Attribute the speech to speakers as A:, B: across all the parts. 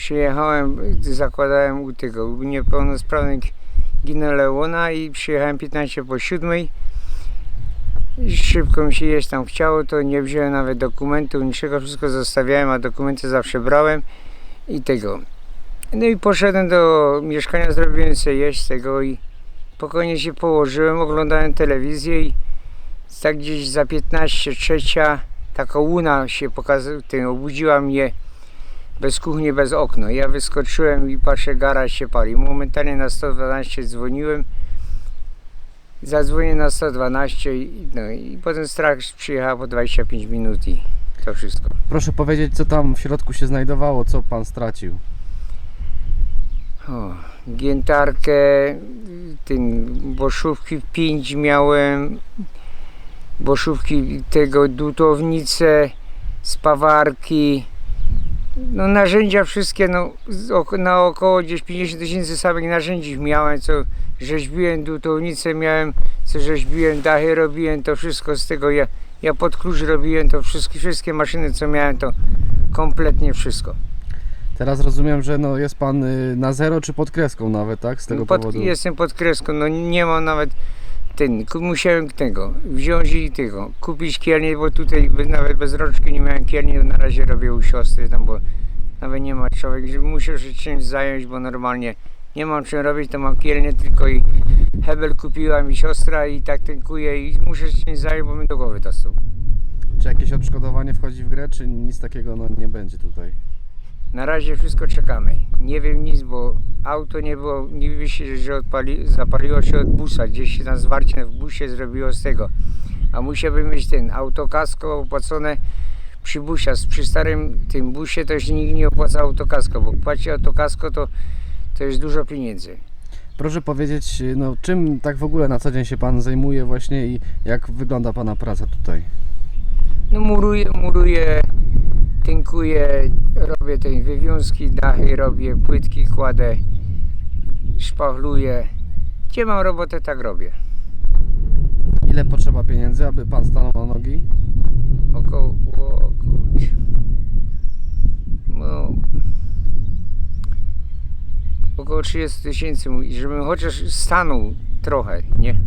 A: Przyjechałem, zakładałem u tego u niepełnosprawnych Gino Leona i przyjechałem 15 po 7. I Szybko mi się jeść tam chciało, to nie wziąłem nawet dokumentu, niczego, wszystko zostawiałem, a dokumenty zawsze brałem i tego. No i poszedłem do mieszkania, zrobiłem sobie jeść tego i spokojnie się położyłem, oglądałem telewizję i tak gdzieś za 15 trzecia taka łuna się pokazała, obudziła mnie bez kuchni, bez okna. Ja wyskoczyłem i patrzę, garaż się pali. Momentalnie na 112 dzwoniłem. Zadzwonię na 112 i, no, i potem straż przyjechała po 25 minut i to wszystko.
B: Proszę powiedzieć, co tam w środku się znajdowało, co pan stracił.
A: O, giętarkę, ten, boszówki 5 miałem, boszówki tego, dutownice, spawarki, no narzędzia wszystkie, no na około gdzieś 50 tysięcy samych narzędzi miałem, co rzeźbiłem, dutownice miałem, co rzeźbiłem, dachy robiłem, to wszystko z tego, ja, ja pod klucz robiłem, to wszystkie, wszystkie maszyny co miałem, to kompletnie wszystko.
B: Teraz rozumiem, że no jest pan y, na zero czy pod kreską nawet, tak? Z tego
A: No pod,
B: powodu.
A: Jestem pod kreską, no nie mam nawet ten, musiałem tego wziąć i tego, kupić kiernie, bo tutaj nawet bez rączki nie miałem kierni, na razie robię u siostry tam, bo nawet nie ma człowiek, że się czymś zająć, bo normalnie nie mam czym robić, to mam kiernie tylko i hebel kupiła mi siostra i tak tękuję i muszę się czymś zająć, bo mi do głowy dostał.
B: Czy jakieś odszkodowanie wchodzi w grę, czy nic takiego no, nie będzie tutaj?
A: Na razie wszystko czekamy. Nie wiem nic, bo auto nie było, nie wie się, że odpali, zapaliło się od busa. Gdzieś się tam zwarcie w busie zrobiło z tego. A musiałbym mieć ten autokasko opłacone przy busia. Przy starym tym busie to się nikt nie opłaca autokasko, bo płaci autokasko to, to jest dużo pieniędzy.
B: Proszę powiedzieć, no czym tak w ogóle na co dzień się pan zajmuje właśnie i jak wygląda pana praca tutaj?
A: No muruję, muruję, tynkuję, robię te wywiązki, dachy robię, płytki kładę, szpachluję. Gdzie mam robotę, tak robię.
B: Ile potrzeba pieniędzy, aby pan stanął na nogi?
A: Około, o, kurczę. no, około 30 tysięcy, żebym chociaż stanął trochę, nie?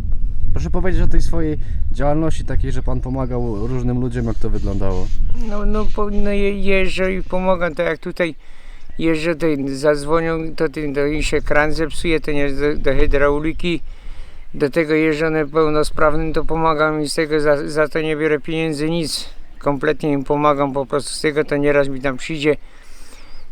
B: Proszę powiedzieć o tej swojej działalności takiej, że pan pomagał różnym ludziom, jak to wyglądało.
A: No, no, po, no je- jeżdżę i pomagam, to jak tutaj jeżdżę, to zadzwonią, to ten, to im się kran zepsuje, to nie do, do hydrauliki, do tego jeżdżę pełnosprawnym, to pomagam i z tego za, za to nie biorę pieniędzy, nic. Kompletnie im pomagam, po prostu z tego to nieraz mi tam przyjdzie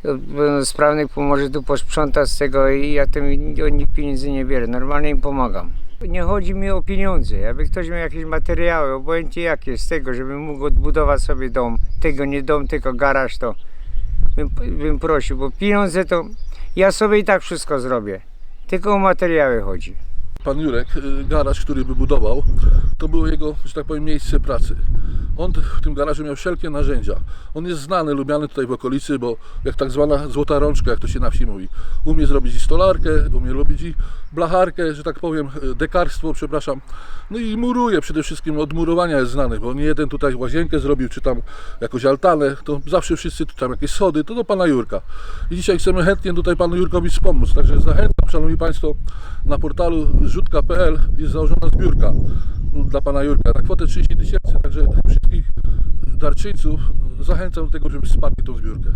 A: od pełnosprawnych, pomoże tu posprząta z tego i ja tym od nich pieniędzy nie biorę, normalnie im pomagam. Nie chodzi mi o pieniądze, jakby ktoś miał jakieś materiały, obojętnie jakie z tego, żebym mógł odbudować sobie dom, tego nie dom, tylko garaż, to bym, bym prosił, bo pieniądze to ja sobie i tak wszystko zrobię, tylko o materiały chodzi.
C: Pan Jurek, y, garaż, który wybudował, to było jego, że tak powiem, miejsce pracy. On w tym garażu miał wszelkie narzędzia. On jest znany, lubiany tutaj w okolicy, bo jak tak zwana złota rączka, jak to się na wsi mówi. Umie zrobić i stolarkę, umie robić i blacharkę, że tak powiem, y, dekarstwo, przepraszam. No i muruje, przede wszystkim od murowania jest znany, bo nie jeden tutaj łazienkę zrobił, czy tam jakąś altanę, to zawsze wszyscy tam jakieś schody, to do Pana Jurka. I dzisiaj chcemy chętnie tutaj Panu Jurkowi wspomóc, także zachęcam, Szanowni Państwo, na portalu rzutka.pl jest założona zbiórka dla Pana Jurka na kwotę 30 tysięcy, także wszystkich darczyńców zachęcam do tego, żeby wsparli tą zbiórkę.